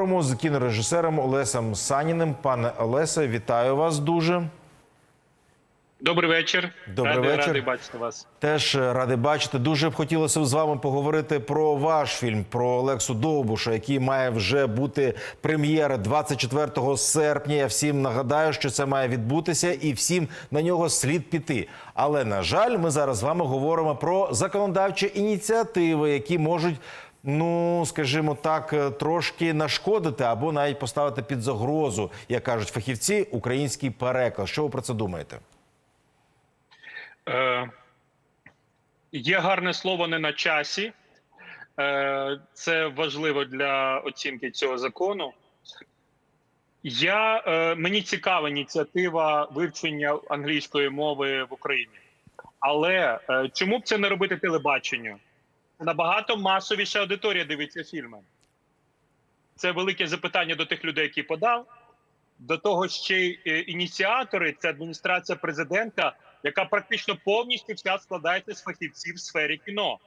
Поговоримо з кінорежисером Олесем Саніним. Пане Олесе, вітаю вас дуже. Добрий вечір. Добрий радий, вечір. Радий бачити вас. Теж радий бачити. Дуже б хотілося б з вами поговорити про ваш фільм про Олексу Довбуша, який має вже бути прем'єра 24 серпня. Я всім нагадаю, що це має відбутися, і всім на нього слід піти. Але на жаль, ми зараз з вами говоримо про законодавчі ініціативи, які можуть. Ну, скажімо так, е, трошки нашкодити або навіть поставити під загрозу, як кажуть фахівці, український переклад. Що ви про це думаєте? Е, є гарне слово не на часі. Е, це важливо для оцінки цього закону. Я, е, мені цікава ініціатива вивчення англійської мови в Україні. Але е, чому б це не робити телебаченню? Набагато масовіша аудиторія дивиться фільми. Це велике запитання до тих людей, які подав. До того ще й е, ініціатори, це адміністрація президента, яка практично повністю вся складається з фахівців в сфері кіно.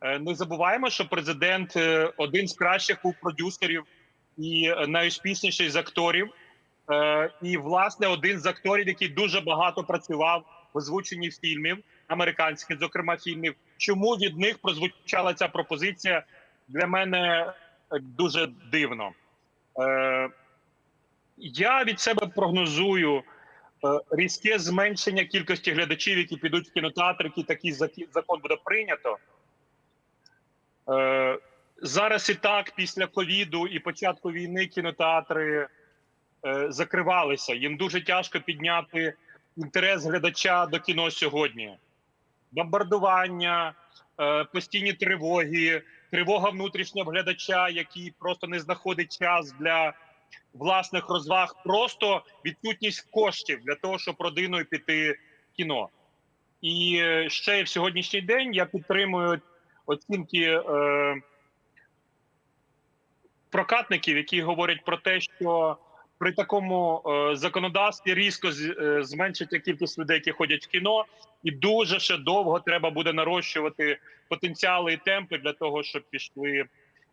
Е, Не забуваємо, що президент е, один з кращих у продюсерів і найуспішніший з акторів. І, власне, один з акторів, який дуже багато працював в озвученні фільмів, американських, зокрема фільмів. Чому від них прозвучала ця пропозиція? Для мене е, дуже дивно. Е, Я від себе прогнозую е, різке зменшення кількості глядачів, які підуть в кінотеатр, який такий закон буде прийнято. Е, Зараз і так, після ковіду і початку війни, кінотеатри е, закривалися. Їм дуже тяжко підняти інтерес глядача до кіно сьогодні. Бомбардування, е, постійні тривоги, тривога внутрішнього глядача, який просто не знаходить час для власних розваг, просто відсутність коштів для того, щоб родиною піти в кіно. І е, ще в сьогоднішній день я підтримую оцінки е, прокатників, які говорять про те, що при такому е, законодавстві різко з, е, зменшиться кількість людей, які ходять в кіно, і дуже ще довго треба буде нарощувати потенціали і темпи для того, щоб пішли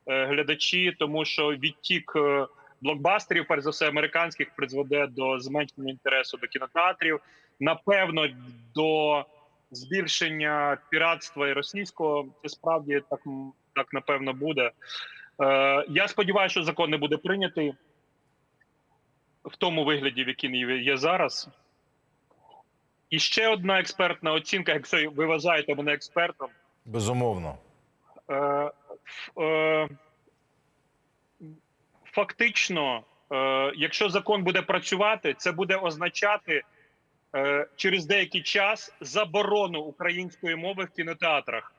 е, глядачі, тому що відтік е, блокбастерів, перш за все, американських, призведе до зменшення інтересу до кінотеатрів. Напевно, до збільшення піратства і російського. Це справді так, так напевно буде. Е, я сподіваюся, що закон не буде прийнятий в тому вигляді, в який є зараз. І ще одна експертна оцінка, якщо ви вважаєте мене експертом. Безумовно. Е, е, Фактично, е, якщо закон буде працювати, це буде означати е, через деякий час заборону української мови в кінотеатрах.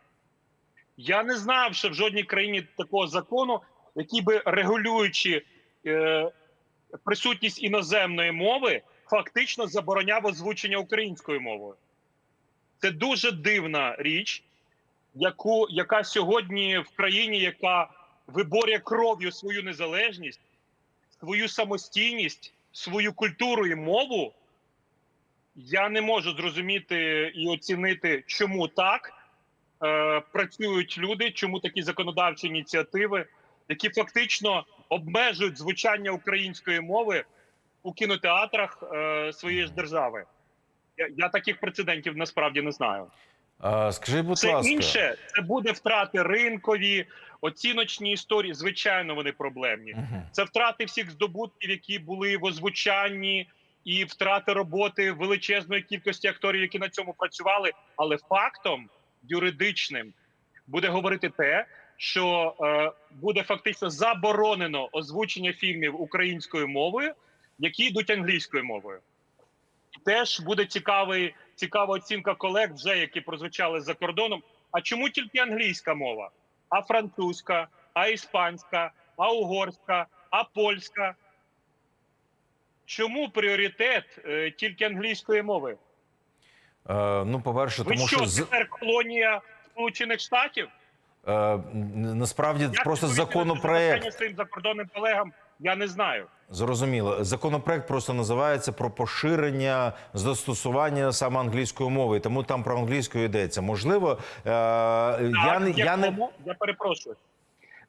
Я не знав, що в жодній країні такого закону, який би регулюючи е, присутність іноземної мови, фактично забороняв озвучення українською мовою. Це дуже дивна річ, яку, яка сьогодні в країні, яка виборює кров'ю свою незалежність, свою самостійність, свою культуру і мову, я не можу зрозуміти і оцінити, чому так е, працюють люди, чому такі законодавчі ініціативи, які фактично обмежують звучання української мови у кінотеатрах е, своєї ж держави. Я, я таких прецедентів насправді не знаю. А, скажіть, будь Це ласка, інше, це буде втрати ринкові, оціночні історії. Звичайно, вони проблемні. Мгм. Це втрати всіх здобутків, які були в озвучанні, і втрати роботи величезної кількості акторів, які на цьому працювали. Але фактом юридичним буде говорити те, що е, буде фактично заборонено озвучення фільмів українською мовою, які йдуть англійською мовою. Теж буде цікавий, цікава оцінка колег, вже які прозвучали за кордоном. А чому тільки англійська мова? А французька, а іспанська, а угорська, а польська? Чому пріоритет е, тільки англійської мови? Е, ну, по-перше, тому що, що тепер колонія Сполучених Штатів? Е, насправді Як просто законопроект. своїм закордонним колегам? Я не знаю. Зрозуміло, законопроект просто називається про поширення застосування саме англійської мови, тому там про англійську йдеться. Можливо, е, я не я не я перепрошую.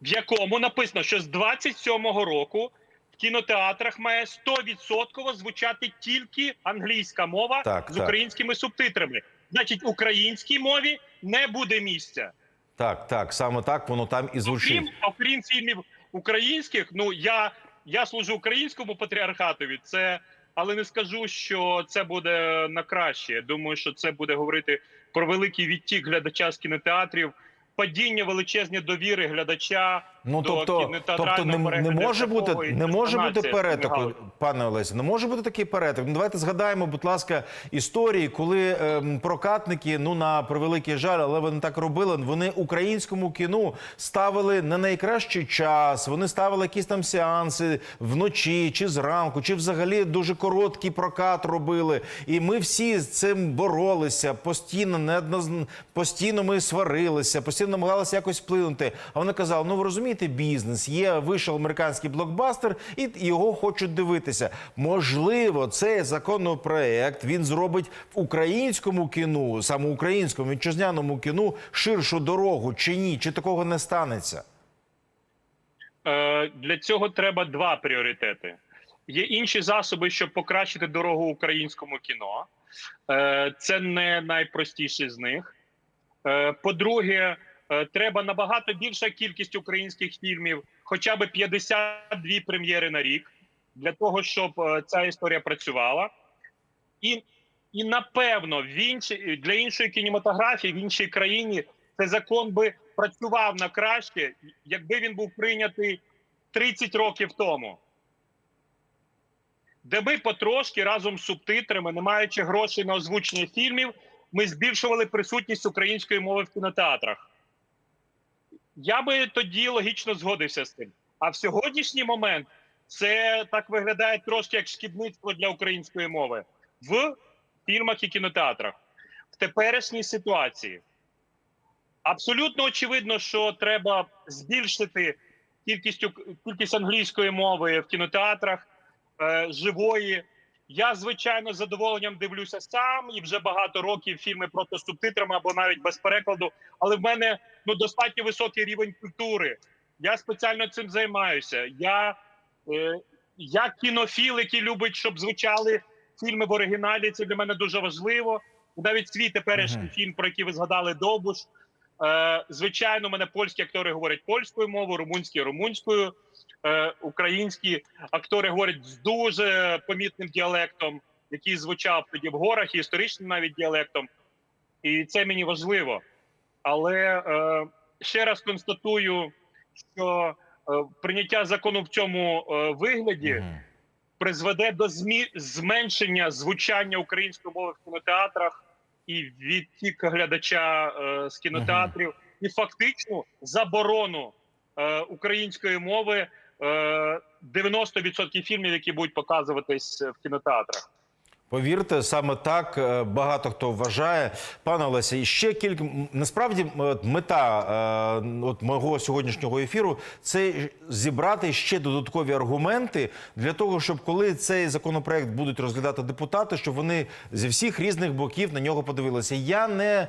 в якому написано, що з 27-го року в кінотеатрах має 100% звучати тільки англійська мова Так, з так. українськими субтитрами. Значить, українській мові не буде місця. Так, так, саме так воно там і звучить. Окрім, окрім фільмів українських, ну я, я служу українському патріархатові. Це але не скажу, що це буде на краще. Я думаю, що це буде говорити про великий відтік глядача з кінотеатрів, падіння величезні довіри глядача. Ну до тобто, тобто не, не може бути, не може бути перетоку, пане Олесі, не може бути такий переток. Ну давайте згадаємо, будь ласка, історії, коли ем, прокатники, ну на превеликий жаль, але вони так робили. Вони українському кіну ставили не найкращий час. Вони ставили якісь там сеанси вночі чи зранку, чи взагалі дуже короткий прокат робили. І ми всі з цим боролися постійно, неоднозн... постійно ми сварилися, постійно намагалися якось вплинути. А вони казали: ну ви розумієте, бізнес є, вийшов американський блокбастер, і його хочуть дивитися. Можливо, цей законопроект він зробить в українському кіну, саме українському вітчизняному кіну, ширшу дорогу чи ні? Чи такого не станеться? Е, для цього треба два пріоритети. Є інші засоби, щоб покращити дорогу українському кіно. Е, це не найпростіший з них. Е, по-друге, треба набагато більша кількість українських фільмів, хоча б 52 прем'єри на рік, для того, щоб е, ця історія працювала. І, і напевно, в інші, для іншої кінематографії в іншій країні цей закон би працював на краще, якби він був прийнятий 30 років тому. Де ми потрошки разом з субтитрами, не маючи грошей на озвучення фільмів, ми збільшували присутність української мови в кінотеатрах. Я би тоді логічно згодився з цим. А в сьогоднішній момент це так виглядає трошки як шкідництво для української мови в фільмах і кінотеатрах. В теперішній ситуації абсолютно очевидно, що треба збільшити кількість, кількість англійської мови в кінотеатрах е, живої. Я звичайно з задоволенням дивлюся сам і вже багато років фільми просто субтитрами або навіть без перекладу. Але в мене ну достатньо високий рівень культури. Я спеціально цим займаюся. Я, е, я кінофіл, який любить, щоб звучали фільми в оригіналі. Це для мене дуже важливо. Навіть свій теперішній Мгм. фільм, про який ви згадали, Довбуш. Е, звичайно, мене польські актори говорять польською мовою, румунські румунською. Е, українські актори говорять з дуже помітним діалектом, який звучав тоді в горах, і історичним навіть діалектом. І це мені важливо. Але е, ще раз констатую, що е, прийняття закону в цьому е, вигляді призведе до змі... зменшення звучання української мови в кінотеатрах і відтік глядача е, з кінотеатрів, і фактично заборону української мови е, 90% фільмів, які будуть показуватись в кінотеатрах. Повірте, саме так е, багато хто вважає. Пане Олеся, і ще кілька насправді мета е, от мого сьогоднішнього ефіру це зібрати ще додаткові аргументи для того, щоб коли цей законопроект будуть розглядати депутати, щоб вони зі всіх різних боків на нього подивилися. Я не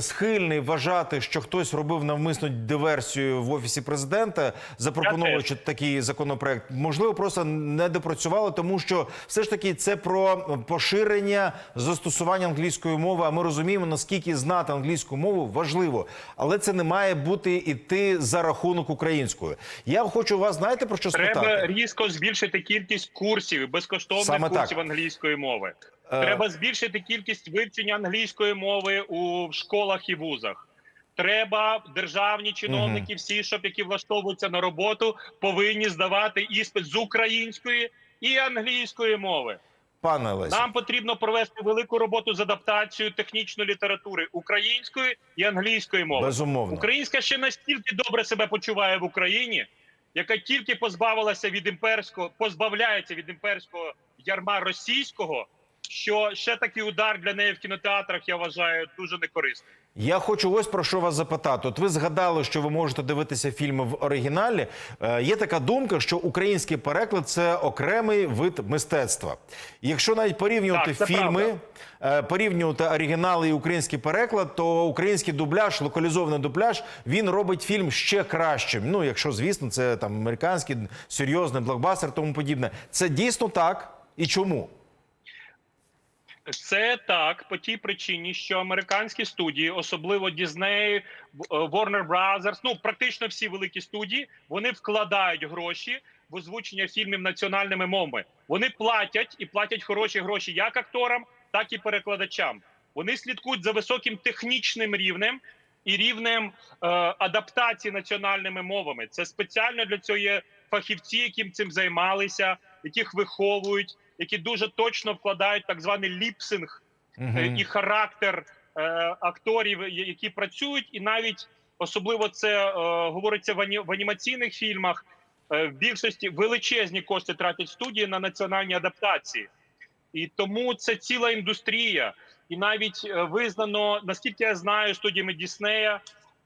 схильний вважати, що хтось робив навмисно диверсію в офісі президента, запропонуючи такий законопроект. Можливо, просто не допрацювали, тому що все ж таки це про поширення застосування англійської мови. А ми розуміємо, наскільки знати англійську мову важливо, але це не має бути іти за рахунок української. Я хочу вас знаєте про що Треба різко збільшити кількість курсів, безкоштовних Саме так. англійської мови. Е, Треба збільшити кількість вивчення англійської мови у школах і вузах. Треба державні чиновники, всі, щоб які влаштовуються на роботу, повинні здавати іспит з української і англійської мови. Пане Лесі. Нам потрібно провести велику роботу з адаптацією технічної літератури української і англійської мови. безумовно. Українська ще настільки добре себе почуває в Україні, яка тільки позбавилася від імперського, позбавляється від імперського ярма російського. Що ще такий удар для неї в кінотеатрах я вважаю дуже некорисним. Я хочу ось про що вас запитати. От ви згадали, що ви можете дивитися фільми в оригіналі. Е, є така думка, що український переклад це окремий вид мистецтва. Якщо навіть порівнювати Так, фільми, е, порівнювати оригінали і український переклад, то український дубляж, локалізований дубляж, він робить фільм ще кращим. Ну, якщо звісно, це там американський серйозний блокбастер, тому подібне. Це дійсно так. І чому? Це так по тій причині, що американські студії, особливо Disney, е, Warner Brothers, ну практично всі великі студії, вони вкладають гроші в озвучення фільмів національними мовами. Вони платять і платять хороші гроші як акторам, так і перекладачам. Вони слідкують за високим технічним рівнем і рівнем е, адаптації національними мовами. Це спеціально для цього є фахівці, яким цим займалися, яких виховують, які дуже точно вкладають так званий ліпсинг е, і характер е, акторів, які працюють, і навіть особливо це е, говориться в, ані, в анімаційних фільмах. Е, в більшості величезні кошти тратять студії на національні адаптації, і тому це ціла індустрія. І навіть е, визнано, наскільки я знаю, студіями Діснея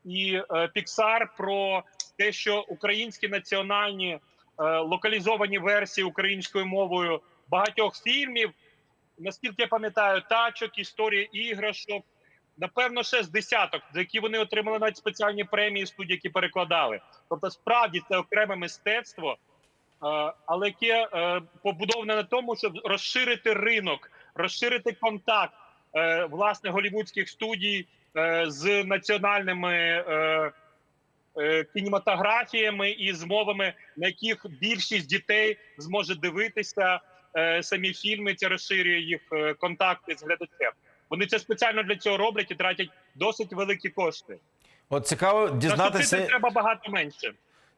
і е, Pixar про те, що українські національні е, локалізовані версії українською мовою багатьох фільмів, наскільки я пам'ятаю, тачок, історія іграшок, напевно, ще з десяток, за які вони отримали навіть спеціальні премії студії, які перекладали. Тобто, справді це окреме мистецтво, е, але яке е, побудоване на тому, щоб розширити ринок, розширити контакт е, власне голівудських студій з національними. Кінематографіями і з мовами, на яких більшість дітей зможе дивитися самі фільми, це розширює їх е, контакти з глядачем. Вони це спеціально для цього роблять і тратять досить великі кошти. От цікаво На дізнатися. треба багато менше.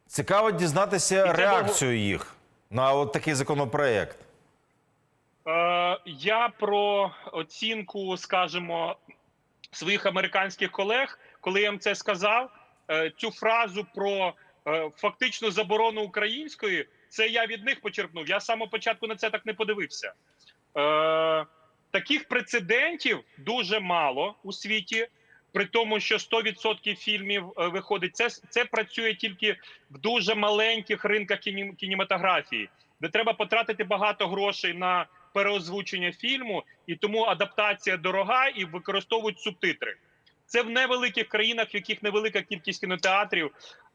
Цікаво дізнатися це реакцію їх на от такий законопроект. Е, я про оцінку, скажімо, своїх американських колег, коли я їм це сказав, е, цю фразу про е, фактичну заборону української, це я від них почерпнув. Я з самого початку на це так не подивився. Е, таких прецедентів дуже мало у світі. При тому, що 100% фільмів е, виходить, це це працює тільки в дуже маленьких ринках кіні- кінематографії, де треба потратити багато грошей на переозвучення фільму, і тому адаптація дорога і використовують субтитри. Це в невеликих країнах, в яких невелика кількість кінотеатрів.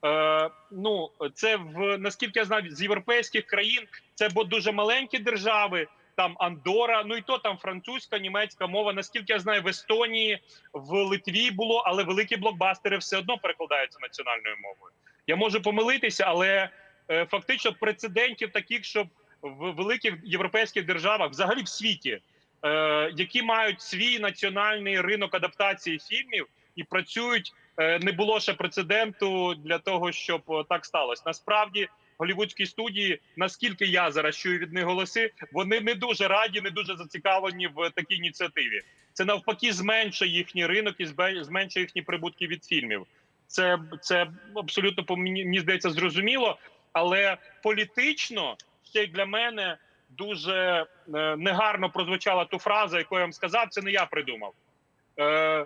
Е, ну це в наскільки я знаю, з європейських країн це бо дуже маленькі держави. Там Андора, ну і то там французька, німецька мова. Наскільки я знаю, в Естонії, в Литві було, але великі блокбастери все одно перекладаються національною мовою. Я можу помилитися, але е, фактично прецедентів таких, щоб в великих європейських державах, взагалі в світі, е, які мають свій національний ринок адаптації фільмів і працюють, не було ще прецеденту для того, щоб е, так сталося. Насправді, голівудські студії, наскільки я зараз чую від них голоси, вони не дуже раді, не дуже зацікавлені в такій ініціативі. Це навпаки зменшує їхній ринок і зменшує їхні прибутки від фільмів. Це, це абсолютно по мені, здається зрозуміло, але політично ще й для мене дуже е, негарно прозвучала ту фразу, яку я вам сказав. Це не я придумав. Е,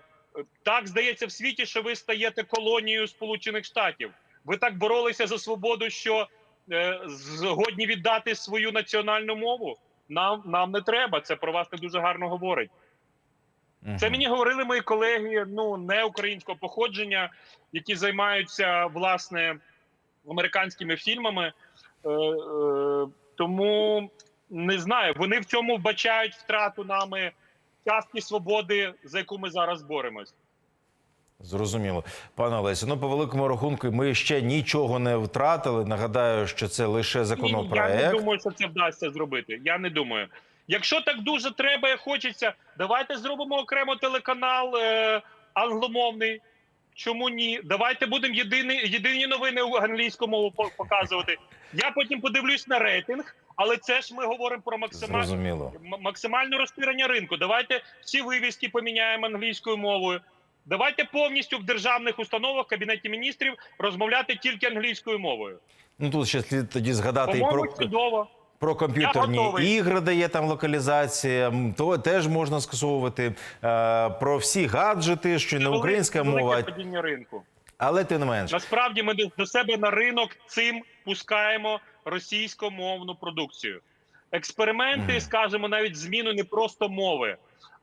так здається в світі, що ви стаєте колонією Сполучених Штатів. Ви так боролися за свободу, що е, згодні віддати свою національну мову. Нам нам не треба. Це про вас не дуже гарно говорить. Це мені говорили мої колеги, ну не українського походження, які займаються власне американськими фільмами. Е, е, тому не знаю, вони в цьому вбачають втрату нами частки свободи, за яку ми зараз боремось. Зрозуміло, пане Олесі. Ну по великому рахунку, ми ще нічого не втратили. Нагадаю, що це лише Ні, законопроект. Я не думаю, що це вдасться зробити. Я не думаю. Якщо так дуже треба і хочеться, давайте зробимо окремо телеканал е, англомовний. Чому ні? Давайте будемо єдині, єдині новини англійську мову показувати. Я потім подивлюсь на рейтинг, але це ж ми говоримо про максимальну Зрозуміло. м- максимальне розширення ринку. Давайте всі вивіски поміняємо англійською мовою. Давайте повністю в державних установах кабінеті міністрів розмовляти тільки англійською мовою. Ну тут ще слід тоді згадати і про чудово. Про комп'ютерні ігри дає там локалізація, то теж можна скасовувати. Е, Про всі гаджети, що не українська мова, падіння ринку. але тим не менш. Насправді ми до себе на ринок цим пускаємо російськомовну продукцію. Експерименти, скажімо, навіть зміну не просто мови.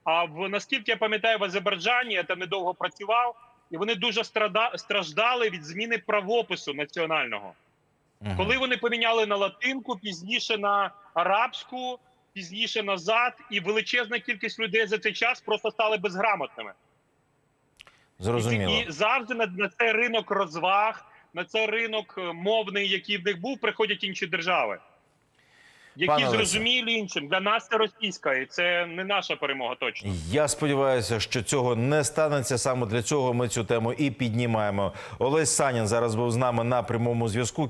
А в наскільки я пам'ятаю, в Азербайджані я там недовго працював, і вони дуже страда, страждали від зміни правопису національного. Мгм. Коли вони поміняли на латинку, пізніше на арабську, пізніше назад, і величезна кількість людей за цей час просто стали безграмотними. Зрозуміло. І завжди на, на цей ринок розваг, на цей ринок е, мовний, який в них був, приходять інші держави, які Пане Олеже. зрозумілі іншим. Для нас це російська, і це не наша перемога точно. Я сподіваюся, що цього не станеться. Саме для цього ми цю тему і піднімаємо. Олесь Санін зараз був з нами на прямому зв'язку.